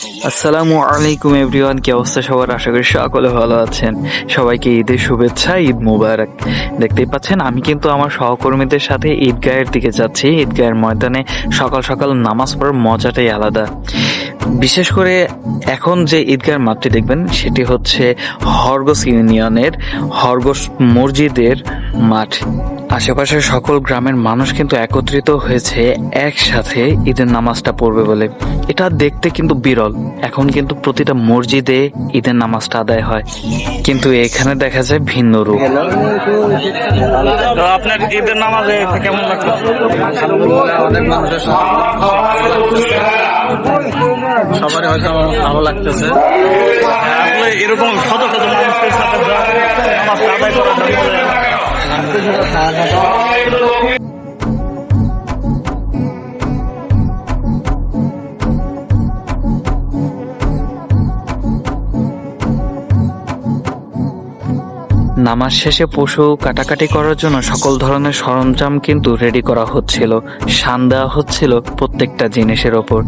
আসসালামু আলাইকুম এভরিওয়ান, কি অবস্থা সবার? আশা করি সকলে ভালো আছেন। সবাইকে ঈদের শুভেচ্ছা, ঈদ মুবারক। দেখতেই পাচ্ছেন, আমি কিন্তু আমার সহকর্মীদের সাথে ঈদগাহের দিকে যাচ্ছি। ঈদগাহের ময়দানে সকাল সকাল নামাজ পড়ার মজাটাই আলাদা। বিশেষ করে এখন যে ঈদগাহের মাঠটি দেখবেন, সেটি হচ্ছে হরগস ইউনিয়নের হরগস মসজিদের মাঠ। আশেপাশের সকল গ্রামের মানুষ কিন্তু একত্রিত হয়েছে একসাথে ঈদের নামাজটা পড়বে বলে। এটা দেখতে কিন্তু বিরল। এখন কিন্তু প্রতিটা মসজিদে ঈদের নামাজটা আদায় হয়। কিন্তু এখানে দেখা যায় ভিন্ন রূপ। আপনার ঈদের নামাজে কেমন লাগল? অনেক মানুষের সবারই হয়তো ভালো লাগতেছে। এরকম শত শত মানুষের সাথে নামাজটা আদায় জন্য নামাজ শেষে পশু কাটাকাটি করার জন্য সকল ধরনের সরঞ্জাম কিন্তু রেডি করা হচ্ছিল। শান দেওয়া হচ্ছিল প্রত্যেকটা জিনিসের ওপর।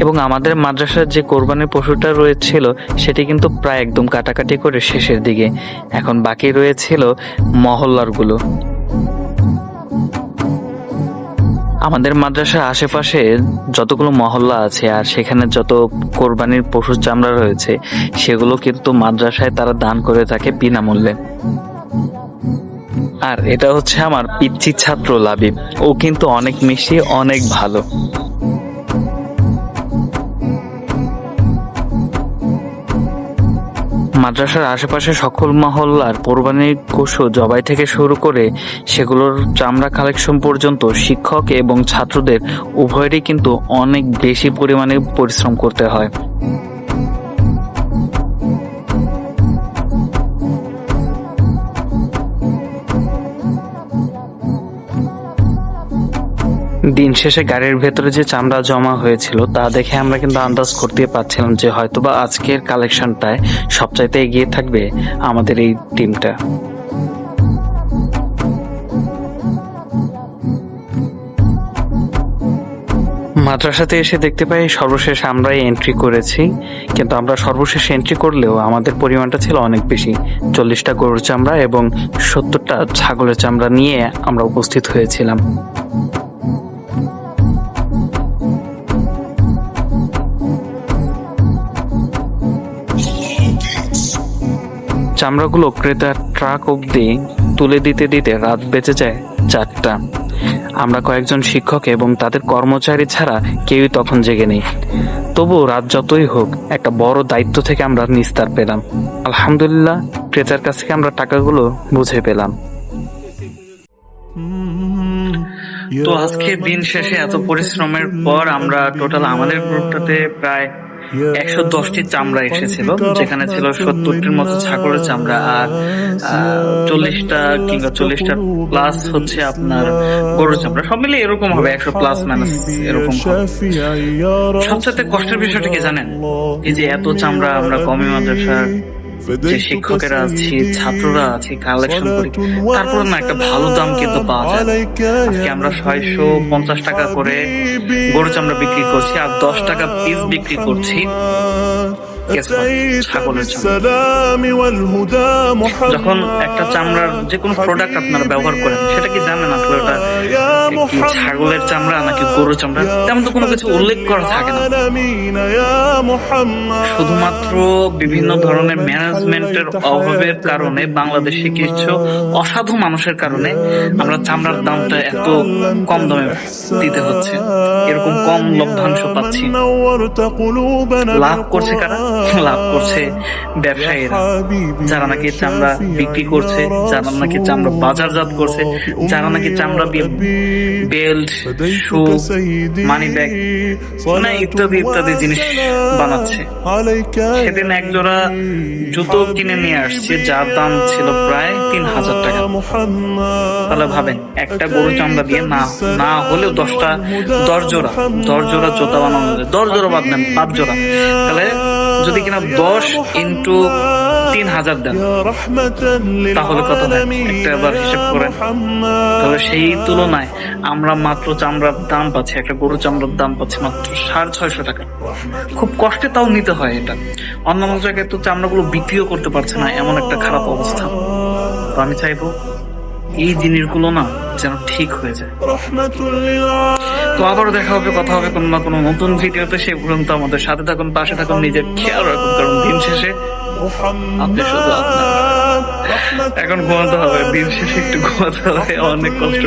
এবং আমাদের মাদ্রাসার যে কোরবানির পশুটা রয়েছিল, সেটি কিন্তু প্রায় একদম কাটাকাটি করে শেষের দিকে। এখন বাকি রয়েছিল মহল্লারগুলো। আমাদের মাদ্রাসার আশেপাশে যতগুলো মহল্লা আছে আর সেখানে যত কোরবানির পশুর চামড়া রয়েছে, সেগুলো কিন্তু মাদ্রাসায় তারা দান করে থাকে বিনামূল্যে। আর এটা হচ্ছে আমার পিচ্ছি ছাত্র লাবিব। ও কিন্তু অনেক মিষ্টি, অনেক ভালো। মাদ্রাসার আশেপাশে সকল মহল্লার কোরবানির পশু জবাই থেকে শুরু করে সেগুলোর চামড়া কালেকশন পর্যন্ত শিক্ষক এবং ছাত্রদের উভয়েরই কিন্তু অনেক বেশি পরিমাণে পরিশ্রম করতে হয়। দিন শেষে গাড়ির ভেতরে যে চামড়া জমা হয়েছিল, তা দেখে আমরা কিন্তু আন্দাজ করতে পারছিলাম যে হয়তোবা আজকের কালেকশনটায় সবচাইতে এগিয়ে থাকবে আমাদের এই টিমটা মাদ্রাসাতে এসে দেখতে পাই সর্বশেষ আমরাই এন্ট্রি করেছি, কিন্তু আমরা সর্বশেষ এন্ট্রি করলেও আমাদের পরিমাণটা ছিল অনেক বেশি। চল্লিশটা গরুর চামড়া এবং সত্তরটা ছাগলের চামড়া নিয়ে আমরা উপস্থিত হয়েছিলাম। চামড়াগুলো ক্রেতার ট্রাক অবধি তুলে দিতে দিতে রাত বেঁচে যায় চারটা। আমরা কয়েকজন শিক্ষক এবং তাদের কর্মচারী ছাড়া কেউই তখন জেগে নেই। তবুও রাত যতই হোক, একটা বড় দায়িত্ব থেকে আমরা নিস্তার পেলাম। আলহামদুলিল্লাহ, ক্রেতার কাছ থেকে আমরা টাকাগুলো বুঝে পেলাম। তো আজকে দিন শেষে এত পরিশ্রমের পর আমরা টোটাল আমাদের গ্রুপটাতে প্রায় একশো দশটি চামড়া এসেছিল যেখানে ছিল সত্তরটির মতো ছাগলের চামড়া আর চল্লিশটা কিংবা চল্লিশটা প্লাস হচ্ছে আপনার গরুর চামড়া। সব মিলে এরকম হবে, একশো প্লাস মাইনাস এরকম সবচেয়ে কষ্টের বিষয়টা কি জানেন? এই যে এত চামড়া আমরা কমে মাদ্রাসার যে শিক্ষকেরা আছি ছাত্ররা আছি কালেকশন করি তারপরে না একটা ভালো দাম কিন্তু পাওয়া যায়। আজকে আমরা ছয়শো পঞ্চাশ টাকা করে গরু চামড়া বিক্রি করছি আর দশ টাকা পিস বিক্রি করছি। যখন একটা চামড়ার যে কোনো প্রোডাক্ট আপনারা ব্যবহার করেন সেটা কি জানেন আসলে ওটা ছাগলের চামড়া নাকি গরুর চামড়া? তেমন তো কোনো কিছু উল্লেখ করা থাকে না। শুধুমাত্র বিভিন্ন ধরনের ম্যানেজমেন্টের অভাবের কারণে বাংলাদেশে কিছু অসাধু মানুষের কারণে আমরা চামড়ার দামটা এত কম দামে দিতে হচ্ছে। এরকম কম লভ্যাংশ পাচ্ছি। লাভ করছে কারা? লাভ করছে ব্যবসায়ীরা, যারা নাকি চামড়া বিক্রি করছে, যারা নাকি চামড়া বাজারজাত করছে, যারা নাকি চামড়া বেল্ট, শু মানি ব্যাগ মানে ইত্যাদি ইত্যাদি জিনিস বানাচ্ছে। সেদিন এক জোড়া জুতো কিনে নিয়ে আসছে, যার দাম ছিল প্রায় তিন হাজার টাকা। তাহলে ভাবেন, একটা গরু চামড়া দিয়ে না না হলেও দশটা দশ জোড়া দশ জোড়া জুতা বানানো দশ জোড়া বাদ নেন পাঁচ জোড়া তাহলে যদি কিনা দশ ইন্টু তিন হাজার দেন, তাহলে কত একটা আবার হিসাব করেন। তবে সেই তুলনায় আমরা মাত্র চামড়ার দাম পাচ্ছি, একটা গরু চামড়ার দাম পাচ্ছি মাত্র সাড়ে ছয়শো টাকা। খুব কষ্টে তাও নিতে হয় এটা। অন্যান্য জায়গায় তো চামড়াগুলো বিক্রিও করতে পারছে না, এমন একটা খারাপ অবস্থা। তো আমি চাইব এই জিনিসগুলো না যেন ঠিক হয়ে যায়। তো আবারও দেখা হবে, কথা হবে কোনো না কোনো নতুন ভিডিওতে। সেই পর্যন্ত আমাদের সাথে থাকুন, পাশে থাকুন, নিজের খেয়াল রাখুন, কারণ দিন শেষে এখন ঘুমাতে হবে, দিন শেষে একটু ঘুমাতে হবে, অনেক কষ্ট